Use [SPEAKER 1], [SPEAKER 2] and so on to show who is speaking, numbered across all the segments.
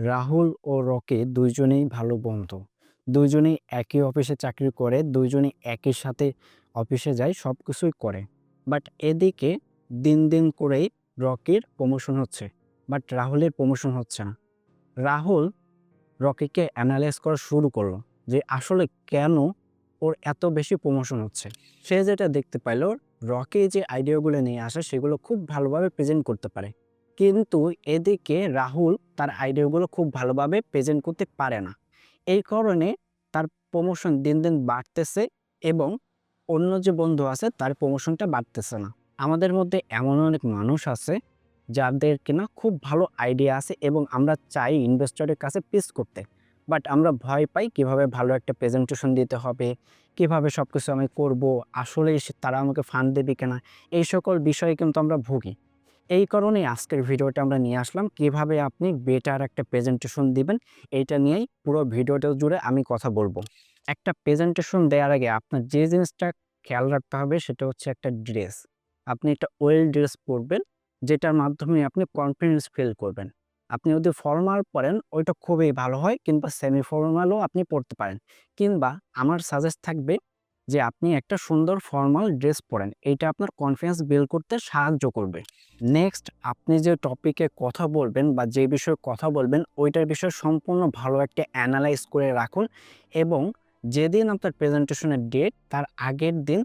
[SPEAKER 1] রাহুল ও Rocky দুইজনেই ভালো বন্ধু। দুইজনেই একই অফিসে চাকরি করে, দুইজনেই একই সাথে অফিসে যায় সব কিছুই করে। বাট এদিকে দিন দিন করেই রকির প্রমোশন হচ্ছে। বাট রাহুলের প্রমোশন হচ্ছে না। রাহুল রকিকে অ্যানালাইজ করা শুরু করল যে আসলে কেন ওর এত বেশি প্রমোশন হচ্ছে। সে যেটা দেখতে পাইলো, রকি যে আইডিয়াগুলো নিয়ে আসে, সেগুলো খুব ভালোভাবে প্রেজেন্ট করতে পারে। কিন্তু এদিকে রাহুল তার আইডিয়াগুলো খুব ভালোভাবে প্রেজেন্ট করতে পারে না। এই কারণে তার প্রমোশন দিন দিন বাড়তেছে এবং অন্য যে বন্ধু আছে তার প্রমোশনটা বাড়তেছে না। আমাদের মধ্যে এমন অনেক মানুষ আছে যাদের কিনা খুব ভালো আইডিয়া আছে এবং আমরা চাই ইনভেস্টরের কাছে পিস করতে। বাট আমরা ভয় পাই কীভাবে ভালো একটা প্রেজেন্টেশন দিতে হবে, কীভাবে সব কিছু আমি করব আসলে তারা আমাকে ফান্ড দেবে কিনা, এই সকল বিষয়ে কিন্তু আমরা ভুগি। এই কারণেই আজকের ভিডিওটা আমরা নিয়ে আসলাম। কীভাবে আপনি বেটার একটা প্রেজেন্টেশন দিবেন, এইটা নিয়েই পুরো ভিডিওটা জুড়ে আমি কথা বলব। একটা প্রেজেন্টেশন দেওয়ার আগে আপনার যে জিনিসটা খেয়াল রাখতে হবে, সেটা হচ্ছে একটা ড্রেস আপনি একটা ওয়েল ড্রেস পরবেন, যেটার মাধ্যমে আপনি কনফিডেন্স ফিল করবেন। আপনি যদি ফর্মাল পরেন, ওইটা খুবই ভালো হয়, কিংবা সেমি ফর্মালও আপনি পরতে পারেন। কিংবা আমার সাজেস্ট থাকবে যে আপনি একটা সুন্দর ফর্মাল ড্রেস পরেন, এইটা আপনার কনফিডেন্স বিল্ড করতে সাহায্য করবে। নেক্সট আপনি যে টপিকে কথা বলবেন বা যে বিষয়ে কথা বলবেন, ওইটার বিষয়ে সম্পূর্ণ ভালো একটা অ্যানালাইজ করে রাখুন এবং যেদিন আপনার প্রেজেন্টেশনের ডেট তার আগের দিন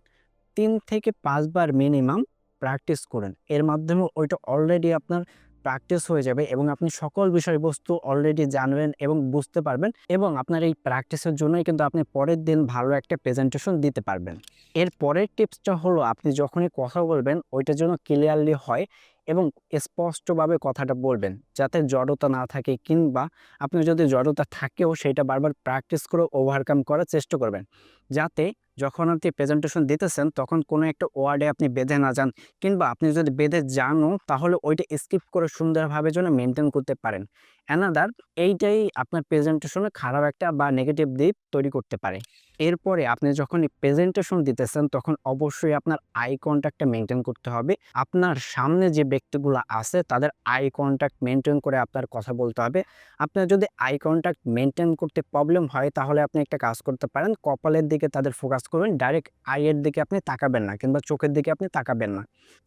[SPEAKER 1] তিন থেকে পাঁচবার মিনিমাম প্র্যাকটিস করেন। এর মাধ্যমে ওইটা অলরেডি আপনার প্র্যাকটিস হয়ে যাবে এবং আপনি সকল বিষয়বস্তু অলরেডি জানবেন এবং বুঝতে পারবেন এবং আপনার এই প্র্যাকটিসের জন্যই কিন্তু আপনি পরের দিন ভালো একটা প্রেজেন্টেশন দিতে পারবেন। এর পরের টিপসটা হলো আপনি যখনই কথা বলবেন, ওইটা জন্য ক্লিয়ারলি হয় এবং স্পষ্টভাবে কথাটা বলবেন, যাতে জড়তা না থাকে কিংবা আপনি যদি জড়তা থাকেও সেটা বারবার প্র্যাকটিস করে ওভারকাম করার চেষ্টা করবেন। যাতে যখন আপনি প্রেজেন্টেশন দিতেছেন, তখন কোনো একটা ওয়ার্ডে আপনি বেঁধে না যান কিংবা আপনি যদি বেঁধে যানও তাহলে ওইটা স্কিপ করে সুন্দরভাবে যেন মেনটেন করতে পারেন। অ্যানাদার এইটাই আপনার প্রেজেন্টেশনে খারাপ একটা বা নেগেটিভ দিক তৈরি করতে পারে। এরপরে আপনি যখন প্রেজেন্টেশন দিতেছেন, তখন অবশ্যই আপনার আই কন্ট্যাক্টটা মেনটেন করতে হবে। আপনার সামনে যে ব্যক্তিগুলো আছে, তাদের আই কন্ট্যাক্ট মেনটেন করে আপনার কথা বলতে হবে। আপনার যদি আই কন্ট্যাক্ট মেনটেন করতে প্রবলেম হয়, তাহলে আপনি একটা কাজ করতে পারেন, কপালের দিকে তাদের ফোকাস করবেন ডাইরেক্ট আইয়ের দিকে আপনি তাকাবেন না, কিংবা চোখের দিকে আপনি তাকাবেন না।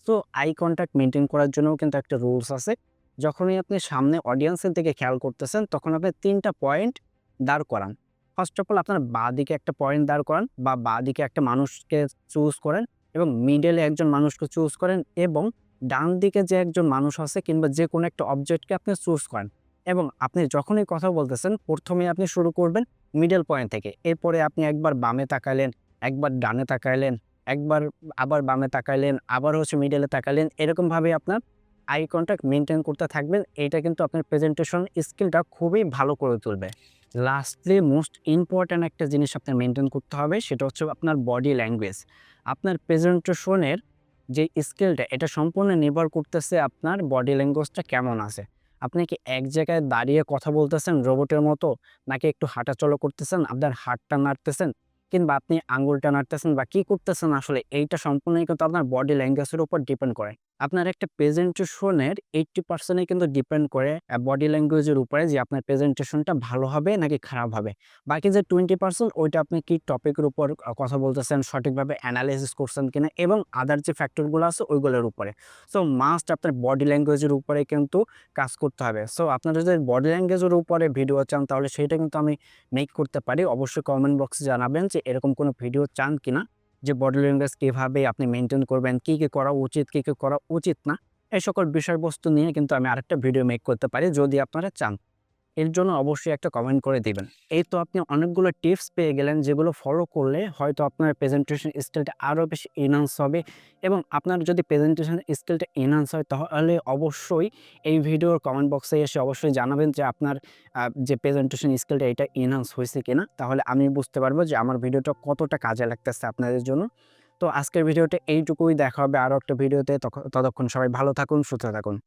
[SPEAKER 1] তো আই কন্ট্যাক্ট মেনটেন করার জন্যও কিন্তু একটা রুলস আছে। যখনই আপনি সামনে অডিয়েন্সের দিকে খেয়াল করতেছেন, তখন আপনি তিনটা পয়েন্ট দাঁড় করান। ফার্স্ট অফ অল আপনার বা দিকে একটা পয়েন্ট দাঁড় করান বা বা দিকে একটা মানুষকে চুজ করেন এবং মিডলে একজন মানুষকে চুজ করেন এবং ডান দিকে যে একজন মানুষ আছে কিংবা যে কোনো একটা অবজেক্টকে আপনি চুজ করেন। এবং আপনি যখনই কথা বলতেছেন, প্রথমে আপনি শুরু করবেন মিডল পয়েন্ট থেকে। এরপরে আপনি একবার বামে তাকাইলেন, একবার ডানে তাকাইলেন, একবার আবার বামে তাকাইলেন, আবার হচ্ছে মিডলে তাকাইলেন। এরকমভাবে আপনার আই কন্ট্যাক্ট মেনটেন করতে থাকবেন। এইটা কিন্তু আপনার প্রেজেন্টেশন স্কিলটা খুবই ভালো করে তুলবে। লাস্টলি মোস্ট ইম্পর্ট্যান্ট একটা জিনিস আপনার মেনটেন করতে হবে, সেটা হচ্ছে আপনার বডি ল্যাঙ্গুয়েজ আপনার প্রেজেন্টেশনের যে স্কিলটা এটা সম্পূর্ণ নির্ভর করতেছে আপনার বডি ল্যাঙ্গুয়েজটা কেমন আছে। আপনি কি এক জায়গায় দাঁড়িয়ে কথা বলতেছেন রোবটের মতো, নাকি একটু হাঁটাচলো করতেছেন, আপনার হাতটা নাড়তেছেন, কিংবা আপনি আঙুলটা নাড়তেছেন, বা কী করতেছেন, আসলে এইটা সম্পূর্ণই কিন্তু আপনার বডি ল্যাঙ্গুয়েজের উপর ডিপেন্ড করে। আপনার একটা প্রেজেন্টেশনের এইটটি পার্সেন্টই কিন্তু ডিপেন্ড করে বডি ল্যাঙ্গুয়েজের উপরে যে আপনার প্রেজেন্টেশনটা ভালো হবে নাকি খারাপ হবে। বাকি যে টোয়েন্টি পার্সেন্ট ওইটা আপনি কি টপিকের উপর কথা বলতেছেন, সঠিকভাবে অ্যানালাইসিস করছেন কিনা এবং আদার যে ফ্যাক্টরগুলো আছে, ওইগুলোর উপরে। সো মাস্ট আপনার বডি ল্যাঙ্গুয়েজের উপরে কিন্তু কাজ করতে হবে। সো আপনারা যদি বডি ল্যাঙ্গুয়েজের উপরে ভিডিও চান, তাহলে সেইটা কিন্তু আমি মেক করতে পারি। অবশ্যই কমেন্ট বক্সে জানাবেন যে এরকম কোনো ভিডিও চান কিনা। যে বডি ল্যাঙ্গুয়েজ কীভাবে আপনি মেনটেন করবেন, কী কী করা উচিত, কী কী করা উচিত না, এই সকল বিষয়বস্তু নিয়ে কিন্তু আমি আরেকটা ভিডিও মেক করতে পারি, যদি আপনারা চান। এর জন্য অবশ্যই একটা কমেন্ট করে দিবেন। এই তো আপনি অনেকগুলো টিপস পেয়ে গেলেন যেগুলো ফলো করলে হয়তো আপনার প্রেজেন্টেশন স্কিলটা আরও বেশি এনহান্স হবে এবং আপনার যদি প্রেজেন্টেশন স্কিলটা এনহান্স হয় তাহলে অবশ্যই এই ভিডিওর কমেন্ট বক্সে এসে অবশ্যই জানাবেন যে আপনার যে প্রেজেন্টেশন স্কিলটা এটা এনহান্স হয়েছে কিনা। তাহলে আমি বুঝতে পারব যে আমার ভিডিওটা কতটা কাজে লাগতেছে আপনাদের জন্য। তো আজকের ভিডিওটা এইটুকুই। দেখা হবে আরও একটা ভিডিওতে ততক্ষণ সবাই ভালো থাকুন, সুস্থ থাকুন।